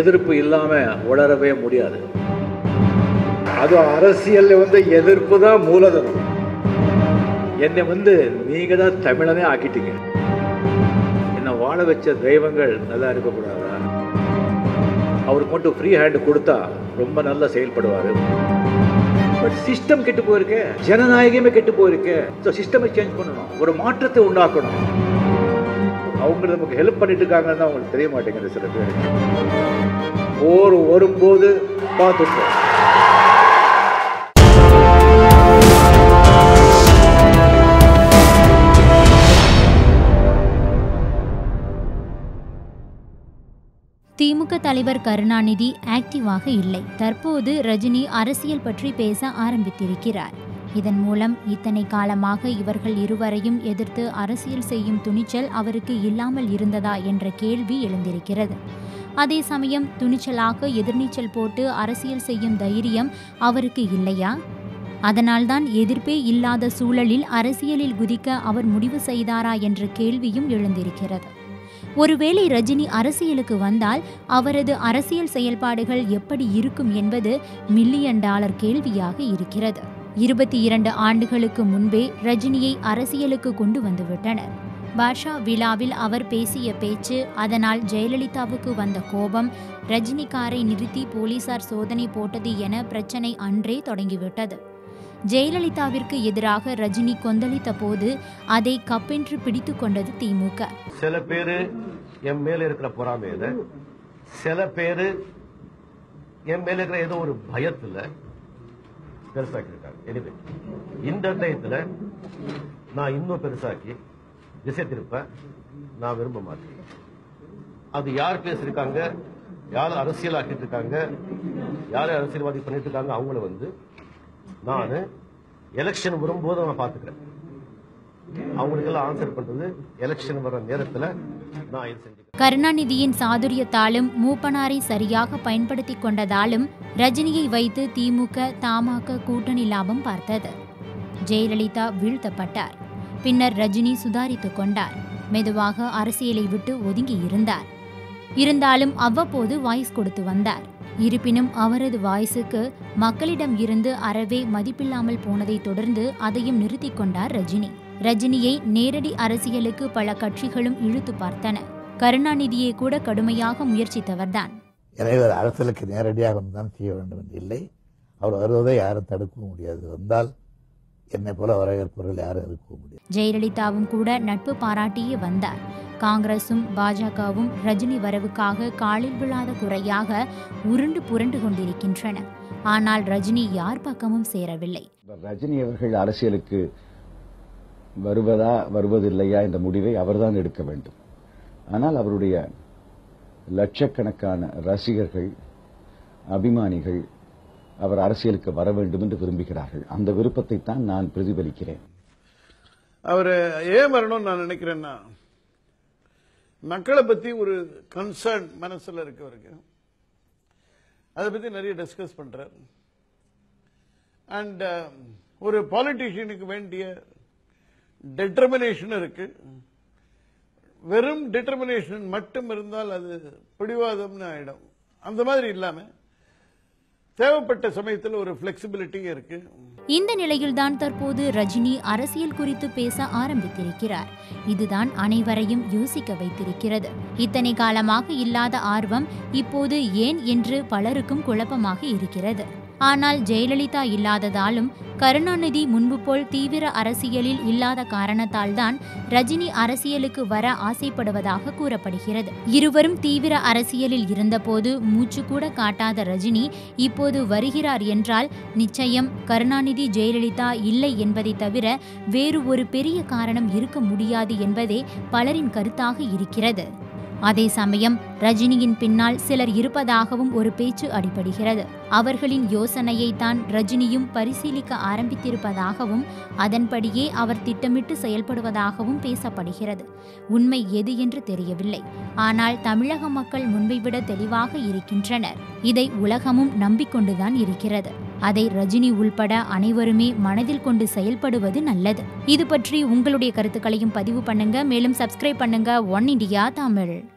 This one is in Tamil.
எதிர்ப்பு இல்லாமல் உளரவே முடியாது. அது அரசியலில் வந்து எதிர்ப்பு தான் மூலதனம். என்னை வந்து நீங்கள் தான் தமிழனே ஆக்கிட்டீங்க. என்னை வாழ வச்ச தெய்வங்கள் நல்லா இருக்கக்கூடாதா? அவருக்கு மட்டும் ஃப்ரீ ஹேண்டு கொடுத்தா ரொம்ப நல்லா செயல்படுவார். பட் சிஸ்டம் கெட்டு போயிருக்கேன் ஜனநாயகமே கெட்டு போயிருக்கேன் ஸோ சிஸ்டமை சேஞ்ச் பண்ணணும். ஒரு மாற்றத்தை உண்டாக்கணும். அவங்க நமக்கு ஹெல்ப் பண்ணிட்டு இருக்காங்கன்னு அவங்களுக்கு தெரிய மாட்டேங்குது சில பேர். போர் வரும்போது பார்த்துப்போம். திமுக தலைவர் கருணாநிதி ஆக்டிவாக இல்லை. தற்போது ரஜினி அரசியல் பற்றி பேச ஆரம்பித்திருக்கிறார். இதன் மூலம் இத்தனை காலமாக இவர்கள் இருவரையும் எதிர்த்து அரசியல் செய்யும் துணிச்சல் அவருக்கு இல்லாமல் இருந்ததா என்ற கேள்வி எழுந்திருக்கிறது. அதே சமயம் துணிச்சலாக எதிர்நீச்சல் போட்டு அரசியல் செய்யும் தைரியம் அவருக்கு இல்லையா? அதனால்தான் எதிர்ப்பே இல்லாத சூழலில் அரசியலில் குதிக்க அவர் முடிவு செய்தாரா என்ற கேள்வியும் எழுந்திருக்கிறது. ஒருவேளை ரஜினி அரசியலுக்கு வந்தால் அவரது அரசியல் செயல்பாடுகள் எப்படி இருக்கும் என்பது மில்லியன் டாலர் கேள்வியாக இருக்கிறது. இருபத்தி இரண்டு ஆண்டுகளுக்கு முன்பே ரஜினியை அரசியலுக்கு கொண்டு வந்துவிட்டனர். பாஷா விழாவில் அவர் பேசிய பேச்சு அதனால் ஜெயலலிதாவுக்கு வந்த கோபம் ரஜினி காரை நிறுத்தி போலீசார் சோதனை போட்டது என பிரச்சனை அன்றே தொடங்கிவிட்டது. ஜெயலலிதாவிற்கு எதிராக ரஜினி கொந்தளித்த போது அதை கப்பென்று பிடித்து கொண்டது திமுக. சில பேரு என் மேல இருக்கிற பொறாமையில சில பேரு என் மேல இருக்கிற ஏதோ ஒரு பயத்துல பெருசாக்கிருக்காங்க எனிவே இந்த டயத்துல நான் இன்னும் பெருசாக்கி திசை திருப்ப நான் விரும்ப மாட்டேன். அது யார் பேசிருக்காங்க யார் அரசியல் ஆக்கிட்டு இருக்காங்க யார் அரசியல்வாதி பண்ணிட்டு இருக்காங்க அவங்கள வந்து நான் எலெக்ஷன் வரும்போது நான் பாத்துக்கிறேன் அவங்களுக்கெல்லாம் ஆன்சர் பண்றது எலெக்ஷன் வர நேரத்துல நான் இது கருணாநிதியின் சாதுரியத்தாலும் மூப்பனாரை சரியாக பயன்படுத்திக் கொண்டதாலும் ரஜினியை வைத்து திமுக தமாக கூட்டணி லாபம் பார்த்தது. ஜெயலலிதா வீழ்த்தப்பட்டார். பின்னர் ரஜினி சுதாரித்துக் கொண்டார். மெதுவாக அரசியலை விட்டு ஒதுங்கி இருந்தார். இருந்தாலும் அவ்வப்போது வாய்ஸ் கொடுத்து வந்தார். இருப்பினும் அவரது வாய்ஸுக்கு மக்களிடம் இருந்து அறவே மதிப்பில்லாமல் போனதை தொடர்ந்து அதையும் நிறுத்திக் கொண்டார் ரஜினி. ரஜினியை நேரடி அரசியலுக்கு பல கட்சிகளும் இழுத்து பார்த்தன. கருணாநிதியை கூட கடுமையாக முயற்சித்தவர்தான். எனவே அரசியலுக்கு நேரடியாக வந்துதான் செய்ய வேண்டும் என்று இல்லை. அவர் வருவதை யாரும் தடுக்கவும் முடியாது. வந்தால் என்னை போல வரவேற்பவர்கள் யாரும் இருக்கவும் முடியாது. ஜெயலலிதாவும் கூட நட்பு பாராட்டியே வந்தார். காங்கிரசும் பாஜகவும் ரஜினி வரவுக்காக காலில் விழாத குறையாக உருண்டு புரண்டு கொண்டிருக்கின்றன. ஆனால் ரஜினி யார் பக்கமும் சேரவில்லை. ரஜினி அவர்கள் அரசியலுக்கு வருவதா வருவதில்லையா என்ற முடிவை அவர்தான் எடுக்க வேண்டும். ஆனால் அவருடைய லட்சக்கணக்கான ரசிகர்கள் அபிமானிகள் அவர் அரசியலுக்கு வர வேண்டும் என்று விரும்புகிறார்கள். அந்த விருப்பத்தை தான் நான் பிரதிபலிக்கிறேன். அவர் ஏன் வரணும்னு நான் நினைக்கிறேன்னா மக்களை பத்தி ஒரு கன்சர்ன் மனசுல இருக்கவருக்கு அதை பத்தி நிறைய டிஸ்கஸ் பண்றார். அண்ட் ஒரு பாலிட்டிஷியனுக்கு வேண்டிய டெட்டர்மினேஷன் இருக்கு. வெறும் டிட்டர்மினேஷன் மட்டும் இருந்தால் அது பிடிவாதம்னு ஆயிடும். அந்த மாதிரி இல்லாம தேவைப்பட்ட சமயத்தில் ஒரு பிளெக்சிபிலிட்டி இருக்கு. இந்த நிலையில்தான் தற்போது ரஜினி அரசியல் குறித்து பேச ஆரம்பித்திருக்கிறார். இதுதான் அனைவரையும் யோசிக்க வைத்திருக்கிறது. இத்தனை காலமாக இல்லாத ஆர்வம் இப்போது ஏன் என்று பலருக்கும் குழப்பமாக இருக்கிறது. ஆனால் ஜெயலலிதா இல்லாததாலும் கருணாநிதி முன்பு போல் தீவிர அரசியலில் இல்லாத காரணத்தால்தான் ரஜினி அரசியலுக்கு வர ஆசைப்படுவதாக கூறப்படுகிறது. இருவரும் தீவிர அரசியலில் இருந்தபோது மூச்சு கூட காட்டாத ரஜினி இப்போது வருகிறார் என்றால் நிச்சயம் கருணாநிதி ஜெயலலிதா இல்லை என்பதை தவிர வேறு ஒரு பெரிய காரணம் இருக்க முடியாது என்பதே பலரின் கருத்தாக இருக்கிறது. அதே சமயம் ரஜினியின் பின்னால் சிலர் இருப்பதாகவும் ஒரு பேச்சு அடிபடுகிறது. அவர்களின் யோசனையை தான் ரஜினியும் பரிசீலிக்க ஆரம்பித்திருப்பதாகவும் அதன்படியே அவர் திட்டமிட்டு செயல்படுவதாகவும் பேசப்படுகிறது. உண்மை எது என்று தெரியவில்லை. ஆனால் தமிழக மக்கள் முன்பை விட தெளிவாக இருக்கின்றனர். இதை உலகமும் நம்பிக்கொண்டுதான் இருக்கிறது. அதை ரஜினி உள்பட அனைவருமே மனதில் கொண்டு செயல்படுவது நல்லது. இது பற்றி உங்களுடைய கருத்துக்களையும் பதிவு பண்ணுங்க. மேலும் சப்ஸ்கிரைப் பண்ணுங்க. One India Tamil.